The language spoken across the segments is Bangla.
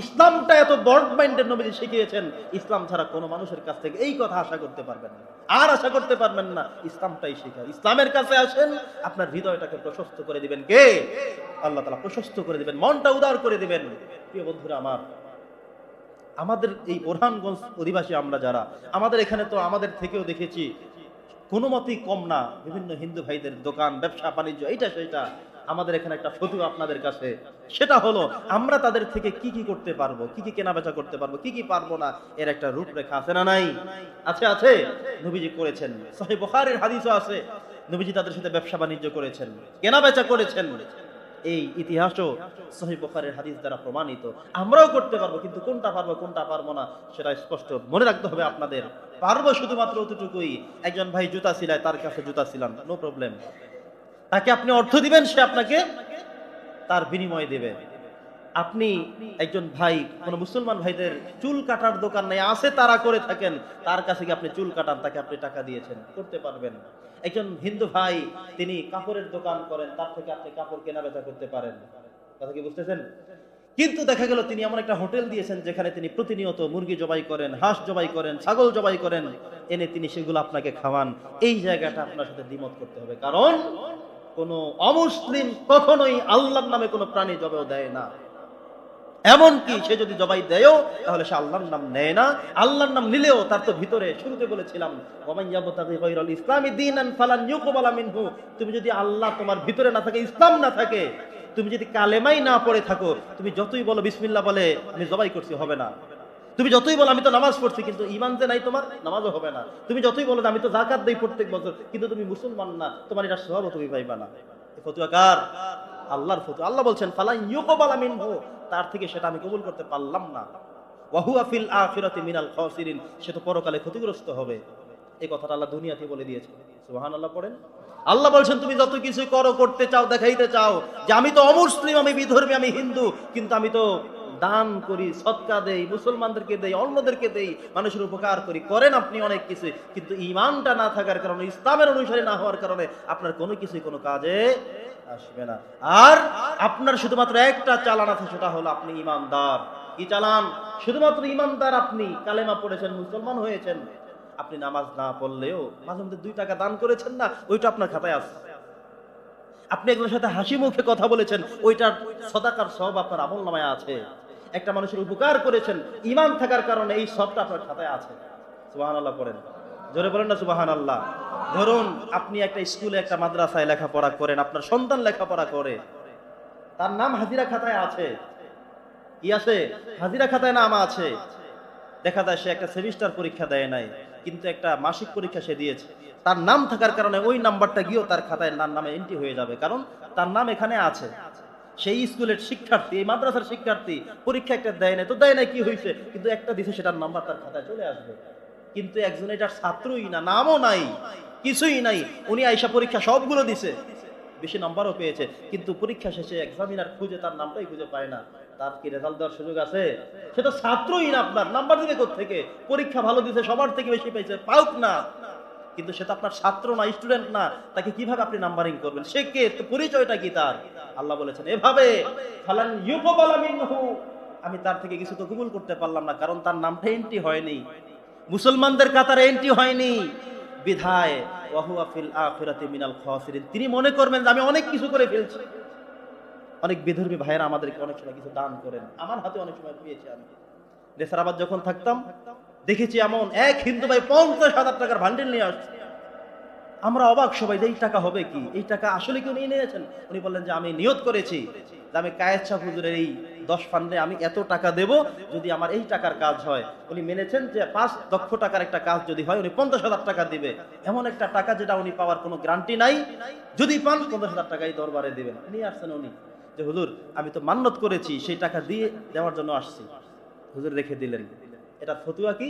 ইসলামটা এত বড় মাইন্ডের নবীজি শিখিয়েছেন, ইসলাম ছাড়া কোনো মানুষের কাছ থেকে এই কথা আশা করতে পারবেন না। আর আশা করতে পারবেন না, ইসলামটাই শিখা ইসলামের কাছে আসেন, আপনার হৃদয়টাকে প্রশস্ত করে দিবেন। কে? আল্লাহ তালা প্রশস্ত করে দিবেন, মনটা উদার করে দিবেন। প্রিয় বন্ধুরা আমার, আমাদের এই বোরহানগঞ্জ অধিবাসী আমরা যারা, আমাদের এখানে তো আমাদের থেকেও দেখেছি, কোনো মতেই কম না। বিভিন্ন হিন্দু ভাইদের দোকান, ব্যবসা, বাণিজ্য, এইটা সেটা আমাদের এখানে একটা ফতুয়া আপনাদের কাছে। সেটা হলো, আমরা তাদের থেকে কি কি করতে পারব? কি কি কেনা বেচা করতে পারব? কি কি পারব না? এর একটা রূপরেখা আছে না নাই? আছে আছে। নবীজি করেছেন। সহি বখারের হাদিসও আছে। নবীজি তাদের সাথে ব্যবসা বাণিজ্য করেছেন কেনা বেচা করেছেন। এই ইতিহাসও সহি বখারের হাদিস দ্বারা প্রমাণিত। আমরাও করতে পারব, কিন্তু কোনটা পারব কোনটা পারব না, সেটা স্পষ্ট মনে রাখতে হবে আপনাদের। পারব শুধুমাত্র অতটুকুই। একজন ভাই জুতা সিলায়, তার কাছে জুতা সিলান নো প্রবলেম তাকে আপনি অর্থ দিবেন, সে আপনাকে তার বিনিময় দেবে। আপনি একজন ভাই, কোন মুসলমান ভাইদের চুল কাটার দোকান নেই, আছে তারা করে থাকেন, তার কাছে আপনি চুল কাটান, তাকে আপনি টাকা দিয়েছেন, করতে পারবেন। একজন হিন্দু ভাই, তিনি কাপড়ের দোকান করেন, তার থেকে আপনি কাপড় কেনা বেচা করতে পারেন। কথা কি বুঝতেছেন? কিন্তু দেখা গেল তিনি এমন একটা হোটেল দিয়েছেন, যেখানে তিনি প্রতিনিয়ত মুরগি জবাই করেন, হাঁস জবাই করেন, ছাগল জবাই করেন, এনে তিনি সেগুলো আপনাকে খাওয়ান। এই জায়গাটা আপনার সাথে দ্বিমত করতে হবে। কারণ কোন অমুসলিম কখনোই আল্লাহর নামে কোনো প্রাণী জবাই দেয় না। এমনকি সে যদি জবাই দেয়ও, তাহলে সে আল্লাহর নাম নেয় না। আল্লাহর নাম নিলেও তার তো ভিতরে, শুরুতে বলেছিলাম ইসলামি মিনহু। তুমি যদি আল্লাহ তোমার ভিতরে না থাকে, ইসলাম না থাকে, তুমি যদি কালেমাই না পড়ে থাকো, তুমি যতই বলো বিসমিল্লা বলে, আমি জবাই করছি, হবে না। তুমি যতই বলো, আমি তো নামাজ পড়ছি, কিন্তু ইমান যে নাই তোমার, নামাজও হবে না। তুমি যতই বলো আমি তো জাকাত দেই প্রত্যেক বছর, কিন্তু তুমি মুসলমান না, তোমার এটা সব তুমি পাইবা না। ফতুয়া আল্লাহর ফতুয়া। আল্লাহ বলছেন ফালা ইউকবালা মিনহু তার থেকে সেটা আমি কবুল করতে পারলাম না। ওয়াহুয়া ফিল আখিরাতি মিনাল খাসিরিন সে তো পরকালে ক্ষতিগ্রস্ত হবে। এই কথাটা আল্লাহ দুনিয়াতে বলে দিয়েছে সুবহানাল্লাহ পড়েন। আল্লাহ বলছেন, তুমি যত কিছু করো, করতে চাও, দেখাইতে চাও, যে আমি তো অমুসলিম, আমি বিধর্মী, আমি হিন্দু, কিন্তু আমি তো দান করি, সৎকা দেই, মুসলমানদেরকে দেই, অন্যদেরকে দেই, মানুষের উপকার করি। করেন আপনি অনেক কিছু, কিন্তু ইমানটা না থাকার কারণে, ইসলামের অনুসারী না হওয়ার কারণে আপনার কোনো কিছুই কোনো কাজে আসবে না। আর আপনার শুধুমাত্র একটা চালান আছে, সেটা হলো আপনি ইমানদার। কি চালান? শুধুমাত্র ইমানদার আপনি। কালেমা পড়েছেন, মুসলমান হয়েছেন। আপনি নামাজ না পড়লেও মাঝে মধ্যে দুই টাকা দান করেছেন না, ওইটা আপনার খাতায় আছে। আপনি একজনের সাথে হাসি মুখে কথা বলেছেন, ওইটার সদাকার সব আপনার আমল নামায় আছে। একটা মানুষের উপকার করেছেন ইমান থাকার কারণে এই সবটা আপনার খাতায় আছে। সুবাহান আল্লাহ পড়েন। জোরে বলেন না সুবাহান আল্লাহ ধরুন আপনি একটা স্কুলে একটা মাদ্রাসায় লেখাপড়া করেন, আপনার সন্তান লেখাপড়া করে। তার নাম হাজিরা খাতায় আছে। কি আছে? হাজিরা খাতায় নাম আছে। দেখা যায় সে একটা সেমিস্টার পরীক্ষা দেয় নাই, কিন্তু একটা মাসিক পরীক্ষা সে দিয়েছে। তার নাম থাকার কারণে ওই নাম্বারটা গিয়েও তার খাতায় নার নামে এন্ট্রি হয়ে যাবে, কারণ তার নাম এখানে আছে। সেই স্কুলের শিক্ষার্থী, এই মাদ্রাসার শিক্ষার্থী পরীক্ষা একটা দেয় নাই। তো দেয় নাই কি হয়েছে কিন্তু একটা দিছে, সেটার নাম্বার তার খাতায় চলে আসবে। কিন্তু একজন এটার ছাত্রই না, নামও নাই, কিছুই নাই। উনি আইসা পরীক্ষা সবগুলো দিছে। বেশি নাম্বারও পেয়েছে। কিন্তু পরীক্ষা শেষে এক্সামিনার খুঁজে তার নামটাই খুঁজে পায় না। তার কি রেজাল্ট দেওয়ার সুযোগ আছে? সে তো ছাত্রই না আপনার। নাম্বার দিবে থেকে পরীক্ষা ভালো দিছে, সবার থেকে বেশি পেয়েছে পাউক না। কিন্তু সে তো আপনার ছাত্র না স্টুডেন্ট না, তাকে কীভাবে আপনি নাম্বারিং করবেন? সে কে? পরিচয়টা কি তার? আল্লাহ বলেছেন, এভাবে আমি তার থেকে কিছু তো কবুল করতে পারলাম না, কারণ তার নামটা এন্ট্রি হয়নি। মুসলমানদের কাতারে এন্ট্রি হয়নি। তিনি মনে করবেন আমি অনেক কিছু করে ফেলছি। অনেক বিধর্মী ভাইয়েরা আমাদেরকে অনেক সময় কিছু দান করেন। আমার হাতে অনেক সময় পেয়েছি আমি। নেসারাবাদ যখন থাকতাম দেখেছি এমন এক হিন্দু ভাই পঞ্চাশ হাজার টাকার ভান্ডেল নিয়ে আসছে। আমরা অবাক সবাই যে এই টাকা হবে কি? এই টাকা আসলে কি নিয়ে নিয়েছেন উনি বললেন যে, আমি নিয়ত করেছি। আমি কায়েত শাহ হুজুরের এই দশ ফান্ডে আমি এত টাকা দেব যদি আমার এই টাকার কাজ হয়। উনি মেনেছেন যে পাঁচ লক্ষ টাকার একটা কাজ যদি হয়, উনি পঞ্চাশ হাজার টাকা দিবে। এমন একটা টাকা যেটা উনি পাওয়ার কোনো গ্যারান্টি নাই। যদি পান, পঞ্চাশ হাজার টাকাই দরবারে দেবেন। নিয়ে আসছেন উনি। যে, হুজুর, আমি তো মান্নত করেছি, সেই টাকা দিয়ে দেওয়ার জন্য আসছি। হুজুর রেখে দিলেন। এটা ফতুয়া কি?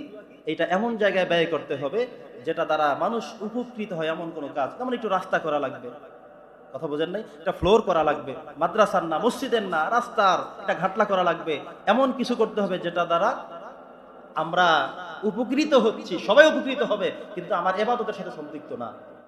এটা এমন জায়গায় ব্যয় করতে হবে যেটা দ্বারা মানুষ উপকৃত হয় এমন কোনো কাজ। যেমন একটু রাস্তা করা লাগবে। কথা বোঝেন নাই? এটা ফ্লোর করা লাগবে। মাদ্রাসার না, মসজিদের না, রাস্তার এটা ঘাটলা করা লাগবে। এমন কিছু করতে হবে যেটা দ্বারা আমরা উপকৃত হচ্ছি, সবাই উপকৃত হবে, কিন্তু আমার এবাদতের সাথে সম্পৃক্ত না।